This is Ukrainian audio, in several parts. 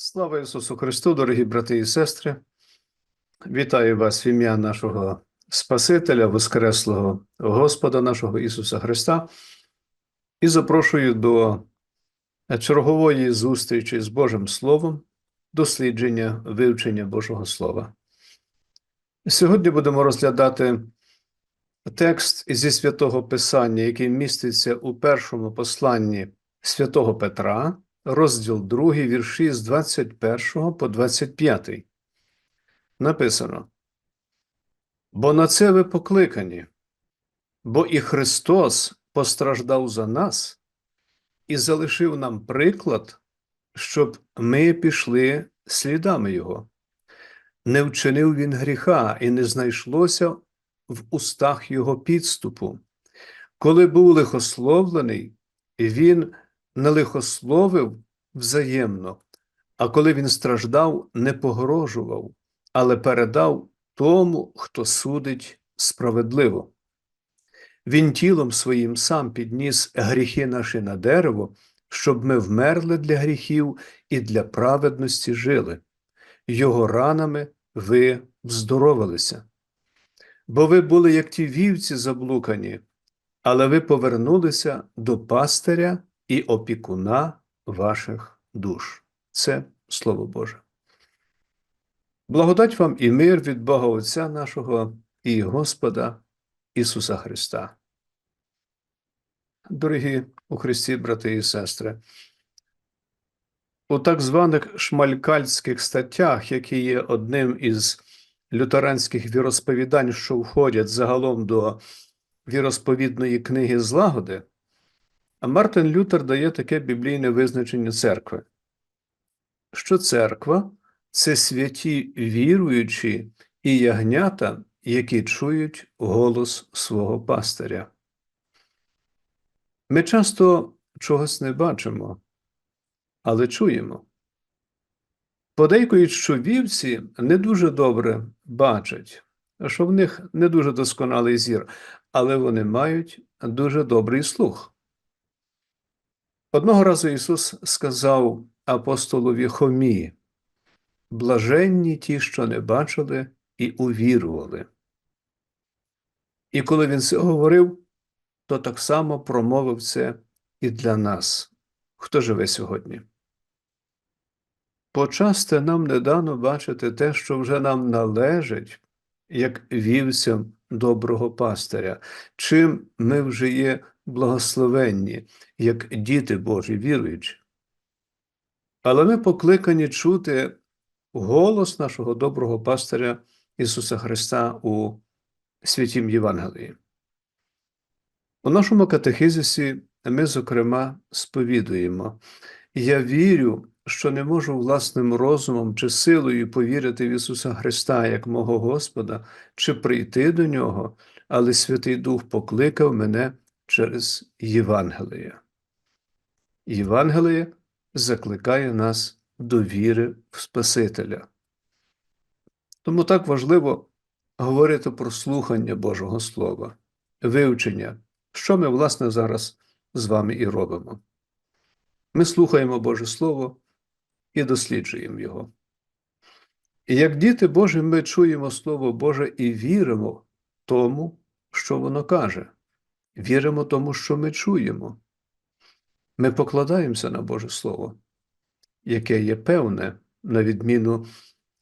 Слава Ісусу Христу, дорогі брати і сестри. Вітаю вас в ім'я нашого Спасителя, Воскреслого Господа нашого Ісуса Христа і запрошую до чергової зустрічі з Божим Словом, дослідження, вивчення Божого Слова. Сьогодні будемо розглядати текст зі святого Писання, який міститься у першому посланні святого Петра, розділ 2, вірші з 21 по 25. Написано: Бо на це ви покликані, бо і Христос постраждав за нас і залишив нам приклад, щоб ми пішли слідами Його. Не вчинив він гріха, і не знайшлося в устах його підступу. Коли був лихословлений, він не лихословив взаємно, а коли він страждав, не погрожував, але передав тому, хто судить справедливо. Він тілом своїм сам підніс гріхи наші на дерево, щоб ми вмерли для гріхів і для праведності жили. Його ранами ви вздоровилися. Бо ви були, як ті вівці заблукані, але ви повернулися до пастиря і опікуна ваших душ. Це Слово Боже. Благодать вам і мир від Бога Отця нашого і Господа Ісуса Христа. Дорогі у Христі, брати і сестри, у так званих шмалькальських статтях, які є одним із лютеранських віросповідань, що входять загалом до віросповідної книги злагоди, а Мартин Лютер дає таке біблійне визначення церкви, що церква це святі віруючі і ягнята, які чують голос свого пастиря. Ми часто чогось не бачимо, але чуємо. Подейкують, що вівці не дуже добре бачать, що в них не дуже досконалий зір, але вони мають дуже добрий слух. Одного разу Ісус сказав апостолові Хомі: блаженні ті, що не бачили і увірували. І коли він це говорив, то так само промовив це і для нас, хто живе сьогодні. Почасти нам не дано бачити те, що вже нам належить, як вівцям доброго пастиря, чим ми вже є благословенні, як діти Божі, віруючі. Але ми покликані чути голос нашого доброго пастиря Ісуса Христа у святім Євангелії. У нашому катехизисі ми, зокрема, сповідуємо: Я вірю, що не можу власним розумом чи силою повірити в Ісуса Христа як мого Господа, чи прийти до Нього, але Святий Дух покликав мене через Євангеліє. Євангеліє закликає нас до віри в Спасителя. Тому так важливо говорити про слухання Божого Слова, вивчення, що ми, власне, зараз з вами і робимо. Ми слухаємо Боже Слово і досліджуємо Його. І як діти Божі, ми чуємо Слово Боже і віримо тому, що воно каже, віримо тому, що ми чуємо. Ми покладаємося на Боже Слово, яке є певне, на відміну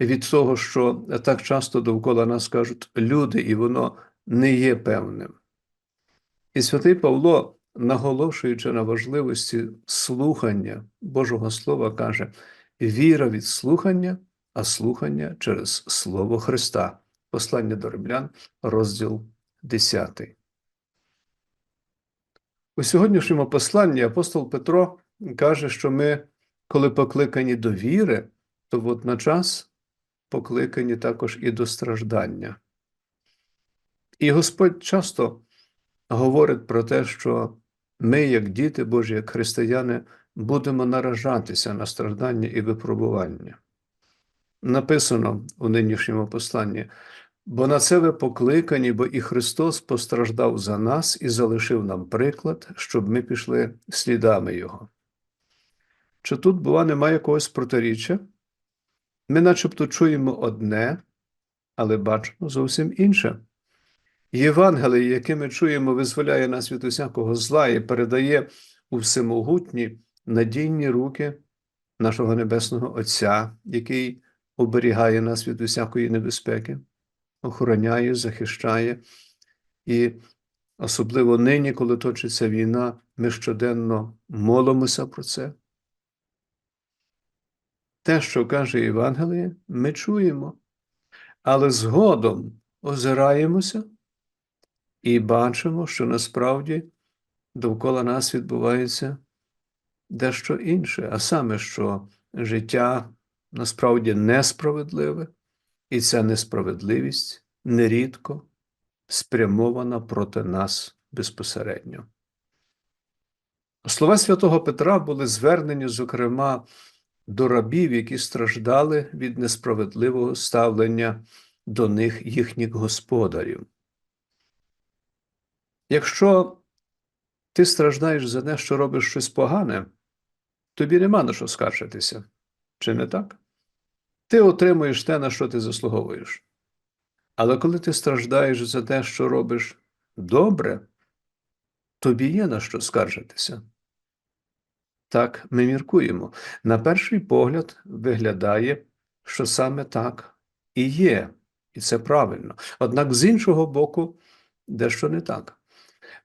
від того, що так часто довкола нас кажуть люди, і воно не є певним. І святий Павло, наголошуючи на важливості слухання Божого Слова, каже: віра від слухання, а слухання через Слово Христа. Послання до римлян, розділ 10. У сьогоднішньому посланні апостол Петро каже, що ми, коли покликані до віри, то водночас покликані також і до страждання. І Господь часто говорить про те, що ми, як діти Божі, як християни, будемо наражатися на страждання і випробування. Написано у нинішньому посланні, бо на це ви покликані, бо і Христос постраждав за нас і залишив нам приклад, щоб ми пішли слідами Його. що тут, бува, немає якогось протиріччя. Ми начебто чуємо одне, але бачимо зовсім інше. Євангеліє, яке ми чуємо, визволяє нас від усякого зла і передає у всемогутні надійні руки нашого Небесного Отця, який оберігає нас від усякої небезпеки, охороняє, захищає. І особливо нині, коли точиться війна, ми щоденно молимося про це. Те, що каже Євангеліє, ми чуємо, але згодом озираємося і бачимо, що насправді довкола нас відбувається дещо інше, а саме, що життя насправді несправедливе, і ця несправедливість нерідко спрямована проти нас безпосередньо. Слова святого Петра були звернені, зокрема, до рабів, які страждали від несправедливого ставлення до них їхніх господарів. Якщо ти страждаєш за те, що робиш щось погане, тобі нема на що скаржитися. Чи не так? Ти отримуєш те, на що ти заслуговуєш. Але коли ти страждаєш за те, що робиш добре, тобі є на що скаржитися. Так ми міркуємо. На перший погляд виглядає, що саме так і є, і це правильно. Однак з іншого боку, дещо не так.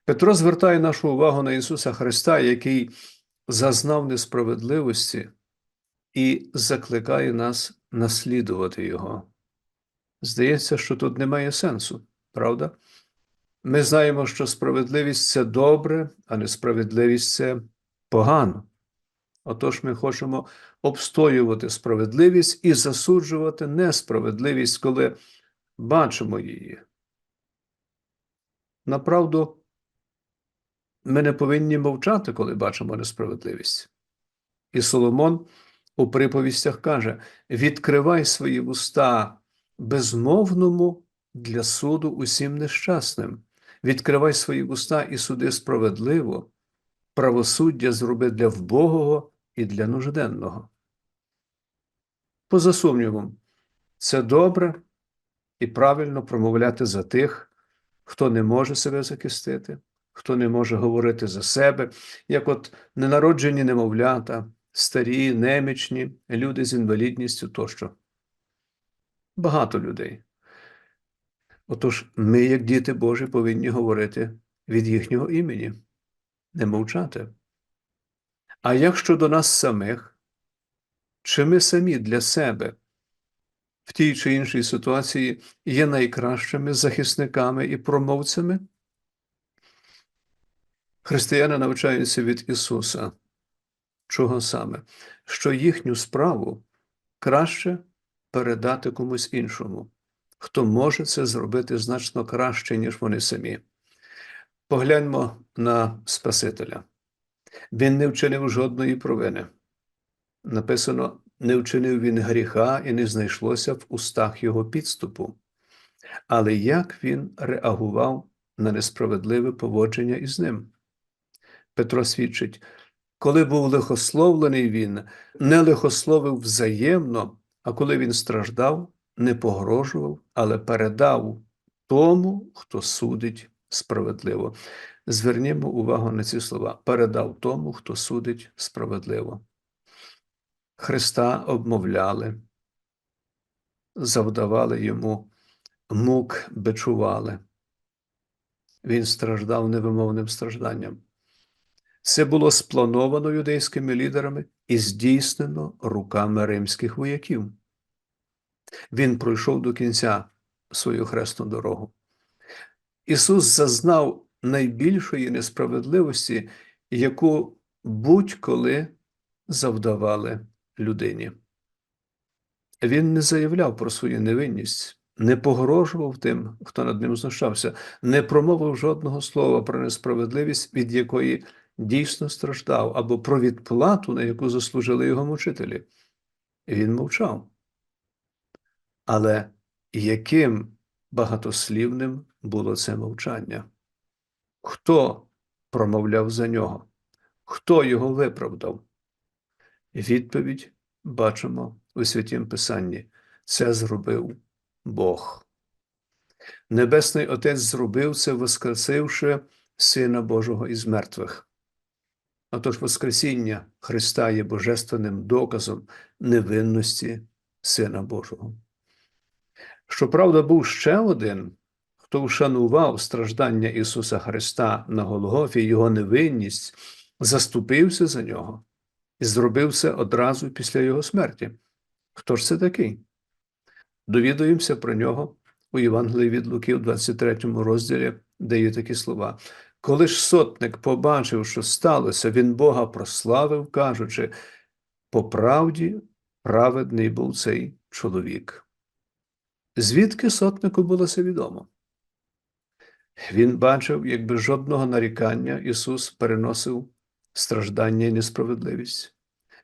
Петро звертає нашу увагу на Ісуса Христа, який зазнав несправедливості і закликає нас наслідувати Його. Здається, що тут немає сенсу, правда? Ми знаємо, що справедливість це добре, а несправедливість це погано. Отож, ми хочемо обстоювати справедливість і засуджувати несправедливість, коли бачимо її. Направду, ми не повинні мовчати, коли бачимо несправедливість. І Соломон у приповістях каже: відкривай свої вуста безмовному для суду усім нещасним, відкривай свої вуста і суди справедливо, правосуддя зроби для вбогого і для нужденного. Поза сумнівом, це добре і правильно промовляти за тих, хто не може себе захистити, хто не може говорити за себе, як от ненароджені немовлята, старі, немічні, люди з інвалідністю тощо. Багато людей. Отож, ми, як діти Божі, повинні говорити від їхнього імені, не мовчати. А як щодо нас самих, чи ми самі для себе в тій чи іншій ситуації є найкращими захисниками і промовцями? Християни навчаються від Ісуса. Чого саме? Що їхню справу краще передати комусь іншому, хто може це зробити значно краще, ніж вони самі. Погляньмо на Спасителя. Він не вчинив жодної провини. Написано, не вчинив він гріха і не знайшлося в устах його підступу. Але як він реагував на несправедливе поводження із ним? Петро свідчить, коли був лихословлений він, не лихословив взаємно, а коли він страждав, не погрожував, але передав тому, хто судить справедливо. Звернімо увагу на ці слова: передав тому, хто судить справедливо. Христа обмовляли, завдавали йому мук бичували. Він страждав невимовним стражданням. Це було сплановано юдейськими лідерами і здійснено руками римських вояків. Він пройшов до кінця свою хресну дорогу. Ісус зазнав найбільшої несправедливості, яку будь-коли завдавали людині. Він не заявляв про свою невинність, не погрожував тим, хто над ним знущався, не промовив жодного слова про несправедливість, від якої дійсно страждав, або про відплату, на яку заслужили його мучителі. Він мовчав. Але яким багатослівним було це мовчання? Хто промовляв за нього? Хто його виправдав? Відповідь бачимо у Святім Писанні. Це зробив Бог. Небесний Отець зробив це, воскресивши Сина Божого із мертвих. Отож, Воскресіння Христа є божественним доказом невинності Сина Божого. Щоправда, був ще один, хто вшанував страждання Ісуса Христа на Голгофі, Його невинність, заступився за нього і зробив це одразу після Його смерті. Хто ж це такий? Довідуємося про нього у Євангелії від Луки, в 23 розділі, де є такі слова. Коли ж сотник побачив, що сталося, він Бога прославив, кажучи, по правді праведний був цей чоловік. Звідки сотнику було це відомо? Він бачив, як без жодного нарікання Ісус переносив страждання і несправедливість.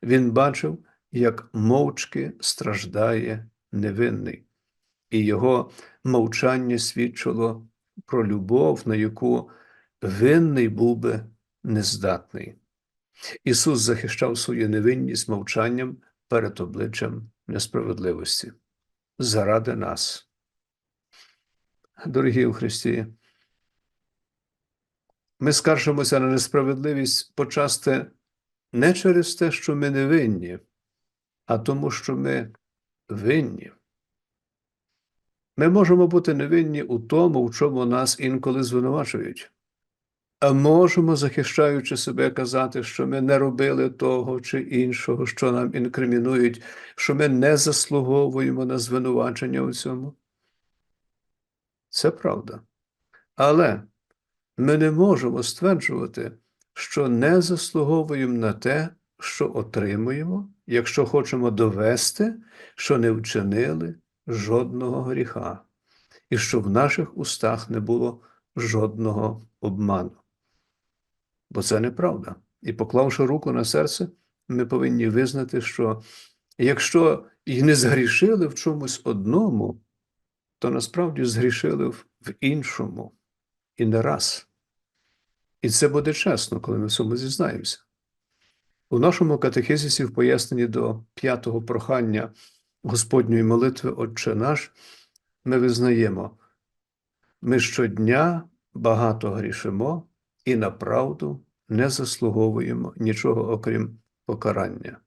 Він бачив, як мовчки страждає невинний, і його мовчання свідчило про любов, на яку винний був би нездатний. Ісус захищав свою невинність мовчанням перед обличчям несправедливості заради нас. Дорогі у Христі, ми скаржимося на несправедливість почасти не через те, що ми не винні, а тому, що ми винні. Ми можемо бути невинні у тому, в чому нас інколи звинувачують. А можемо, захищаючи себе, казати, що ми не робили того чи іншого, що нам інкримінують, що ми не заслуговуємо на звинувачення у цьому. Це правда. Але ми не можемо стверджувати, що не заслуговуємо на те, що отримуємо, якщо хочемо довести, що не вчинили жодного гріха, і що в наших устах не було жодного обману. Бо це неправда. І поклавши руку на серце, ми повинні визнати, що якщо і не згрішили в чомусь одному, то насправді згрішили в іншому і не раз. І це буде чесно, коли ми в цьому зізнаємося. У нашому катехизисі в поясненні до п'ятого прохання Господньої молитви Отче наш, ми визнаємо, ми щодня багато грішимо і на правду не заслуговуємо нічого окрім покарання.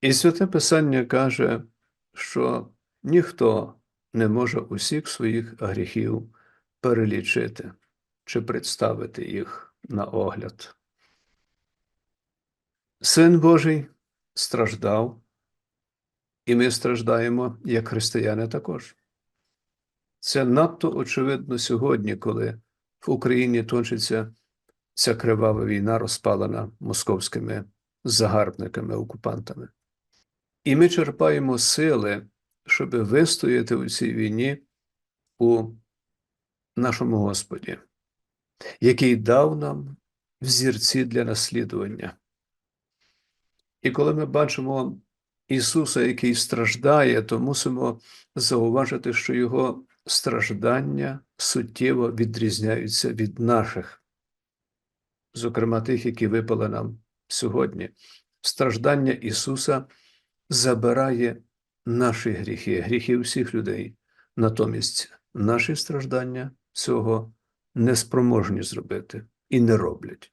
І святе Писання каже, що ніхто не може усіх своїх гріхів перелічити чи представити їх на огляд. Син Божий страждав, і ми страждаємо як християни також. Це надто очевидно сьогодні, коли в Україні точиться ця кривава війна, розпалена московськими загарбниками, окупантами. І ми черпаємо сили, щоб вистояти у цій війні у нашому Господі, який дав нам взірці для наслідування. І коли ми бачимо Ісуса, який страждає, то мусимо зауважити, що Його страждання суттєво відрізняються від наших, зокрема тих, які випали нам сьогодні. Страждання Ісуса забирає наші гріхи, гріхи всіх людей. Натомість наші страждання цього неспроможні зробити і не роблять.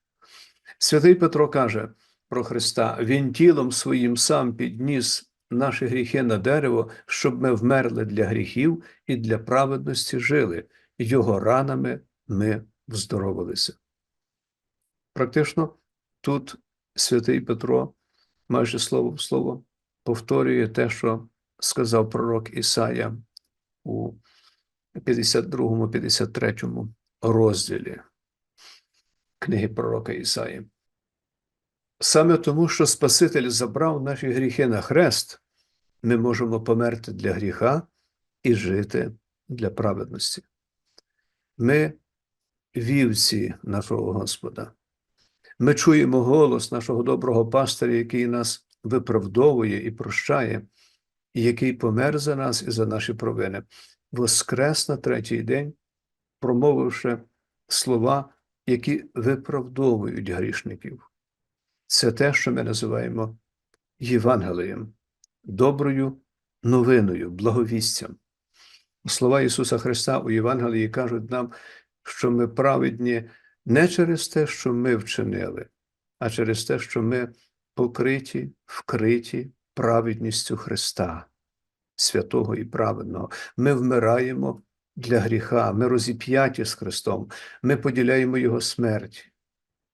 Святий Петро каже про Христа: Він тілом своїм сам підніс наші гріхи на дерево, щоб ми вмерли для гріхів і для праведності жили, його ранами ми вздоровилися. Практично тут святий Петро майже слово в слово повторює те, що сказав пророк Ісая у 52-53 розділі книги пророка Ісаї. Саме тому, що Спаситель забрав наші гріхи на хрест, ми можемо померти для гріха і жити для праведності. Ми вівці нашого Господа. Ми чуємо голос нашого доброго пастиря, який нас виправдовує і прощає, і який помер за нас і за наші провини, воскрес на третій день, промовивши слова, які виправдовують грішників. Це те, що ми називаємо Євангелієм, доброю новиною, благовістям. Слова Ісуса Христа у Євангелії кажуть нам, що ми праведні не через те, що ми вчинили, а через те, що ми покриті, вкриті праведністю Христа, святого і праведного. Ми вмираємо для гріха, ми розіп'яті з Христом, ми поділяємо Його смерть,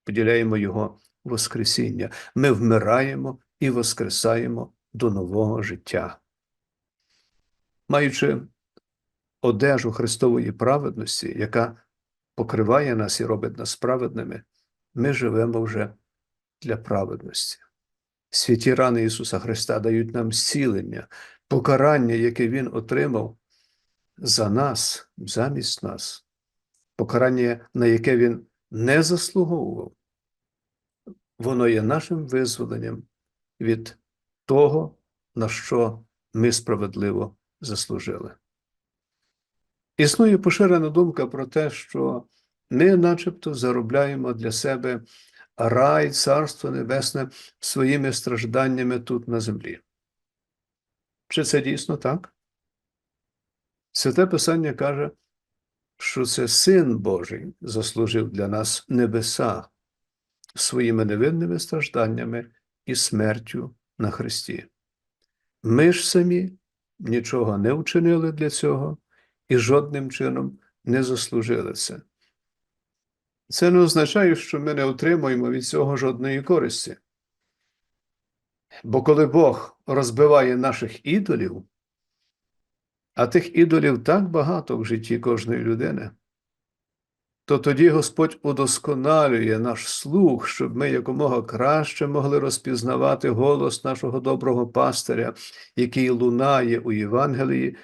поділяємо Його Воскресіння, ми вмираємо і воскресаємо до нового життя. Маючи одежу Христової праведності, яка покриває нас і робить нас праведними, ми живемо вже для праведності. Святі рани Ісуса Христа дають нам зцілення, покарання, яке Він отримав за нас, замість нас, покарання, на яке Він не заслуговував. Воно є нашим визволенням від того, на що ми справедливо заслужили. Існує поширена думка про те, що ми, начебто, заробляємо для себе рай, царство небесне своїми стражданнями тут на землі. Чи це дійсно так? Святе Писання каже, що це Син Божий заслужив для нас небеса своїми невинними стражданнями і смертю на Христі. Ми ж самі нічого не вчинили для цього і жодним чином не заслужили це. Це не означає, що ми не отримуємо від цього жодної користі. Бо коли Бог розбиває наших ідолів, а тих ідолів так багато в житті кожної людини, то тоді Господь удосконалює наш слух, щоб ми якомога краще могли розпізнавати голос нашого доброго пастиря, який лунає у Євангелії,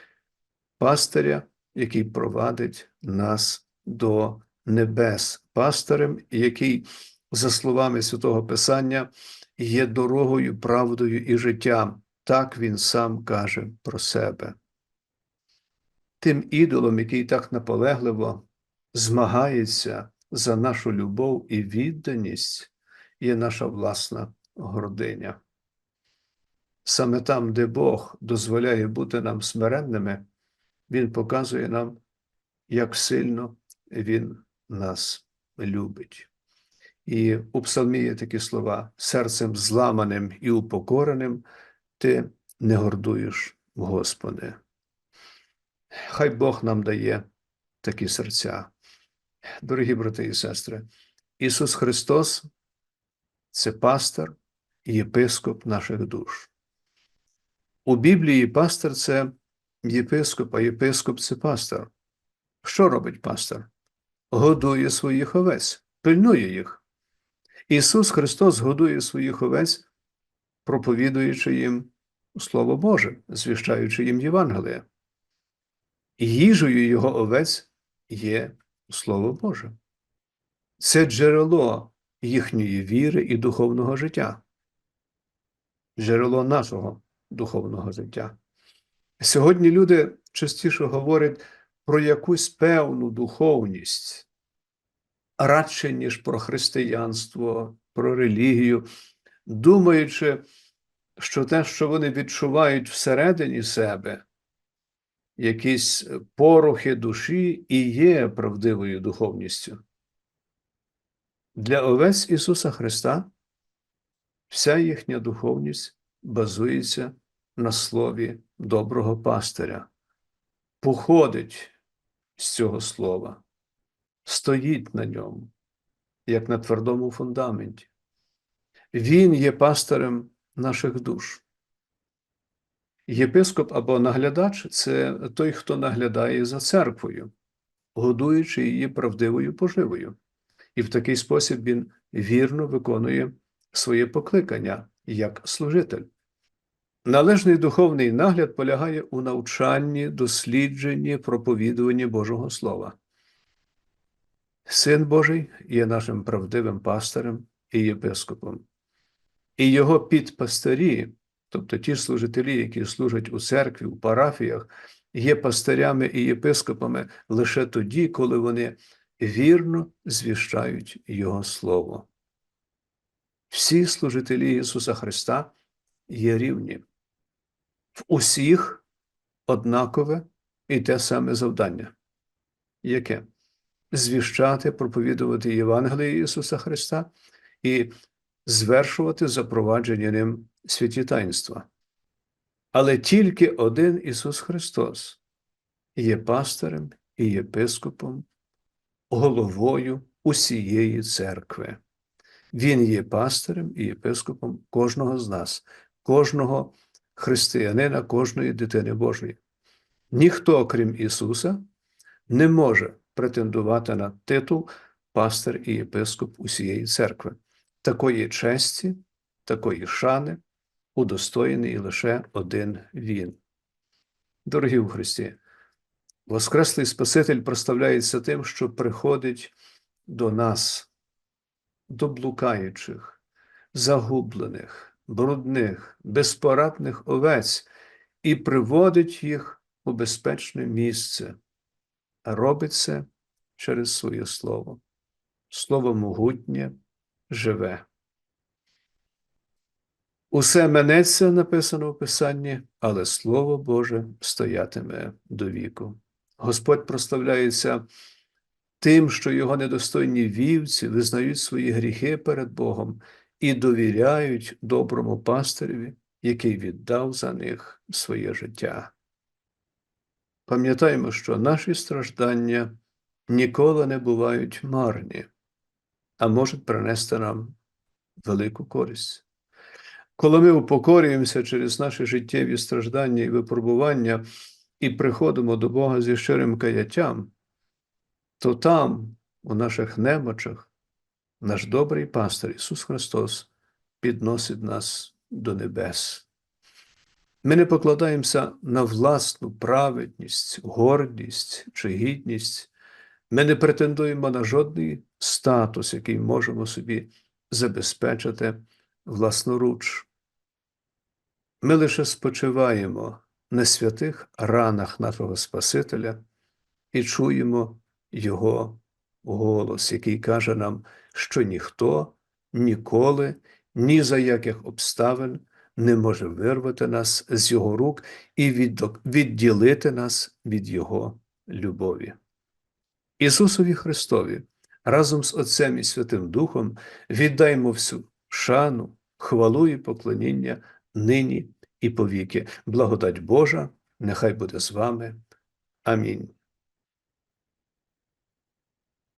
пастиря, який провадить нас до небес, пастирем, який, за словами Святого Писання, є дорогою, правдою і життям. Так він сам каже про себе. Тим ідолом, який так наполегливо змагається за нашу любов і відданість, є наша власна гординя. Саме там, де Бог дозволяє бути нам смиренними, Він показує нам, як сильно Він нас любить. І у псалмі є такі слова: серцем зламаним і упокореним ти не гордуєш, Господи. Хай Бог нам дає такі серця. Дорогі брати і сестри, Ісус Христос це пастор і єпископ наших душ. У Біблії пастор це єпископ, а єпископ це пастор. Що робить пастор? Годує своїх овець, пильнує їх. Ісус Христос годує своїх овець, проповідуючи їм Слово Боже, звіщаючи їм Євангеліє. Їжею Його овець є Слово Боже. Це джерело їхньої віри і духовного життя, джерело нашого духовного життя. Сьогодні люди частіше говорять про якусь певну духовність, радше, ніж про християнство, про релігію, думаючи, що те, що вони відчувають всередині себе, якісь порухи душі і є правдивою духовністю. Для овець Ісуса Христа вся їхня духовність базується на слові доброго пастиря, походить з цього слова, стоїть на ньому, як на твердому фундаменті. Він є пастирем наших душ. Єпископ або наглядач це той, хто наглядає за церквою, годуючи її правдивою поживою. І в такий спосіб він вірно виконує своє покликання як служитель. Належний духовний нагляд полягає у навчанні, дослідженні, проповідуванні Божого Слова. Син Божий є нашим правдивим пастирем і єпископом, і його підпастирі, тобто ті служителі, які служать у церкві, у парафіях, є пастирями і єпископами лише тоді, коли вони вірно звіщають Його Слово. Всі служителі Ісуса Христа є рівні. В усіх однакове і те саме завдання. Яке? Звіщати, проповідувати Євангеліє Ісуса Христа і звершувати запровадження ним святі таїнства. Але тільки один Ісус Христос є пастирем і єпископом, головою усієї церкви. Він є пастирем і єпископом кожного з нас, кожного християнина, кожної дитини Божої. Ніхто, крім Ісуса, не може претендувати на титул пастир і єпископ усієї церкви. Такої честі, такої шани удостоєний лише один Він. Дорогі у Христі, Воскреслий Спаситель проставляється тим, що приходить до нас, до блукаючих, загублених, брудних, безпорадних овець і приводить їх у безпечне місце, а робить це через своє слово. Слово могутнє, живе. Усе минеться, написано в Писанні, але Слово Боже стоятиме до віку. Господь проставляється тим, що його недостойні вівці визнають свої гріхи перед Богом і довіряють доброму пастиреві, який віддав за них своє життя. Пам'ятаємо, що наші страждання ніколи не бувають марні, а можуть принести нам велику користь. Коли ми упокорюємося через наші життєві страждання і випробування і приходимо до Бога зі щирим каяттям, то там, у наших немочах, наш добрий пастир Ісус Христос підносить нас до небес. Ми не покладаємося на власну праведність, гордість чи гідність. Ми не претендуємо на жодний статус, який можемо собі забезпечити власноруч. Ми лише спочиваємо на святих ранах нашого Спасителя і чуємо Його голос, який каже нам, що ніхто ніколи, ні за яких обставин не може вирвати нас з Його рук і відділити нас від Його любові. Ісусові Христові разом з Отцем і Святим Духом віддаймо всю шану, хвалу і поклоніння нині і повіки. Благодать Божа, нехай буде з вами. Амінь.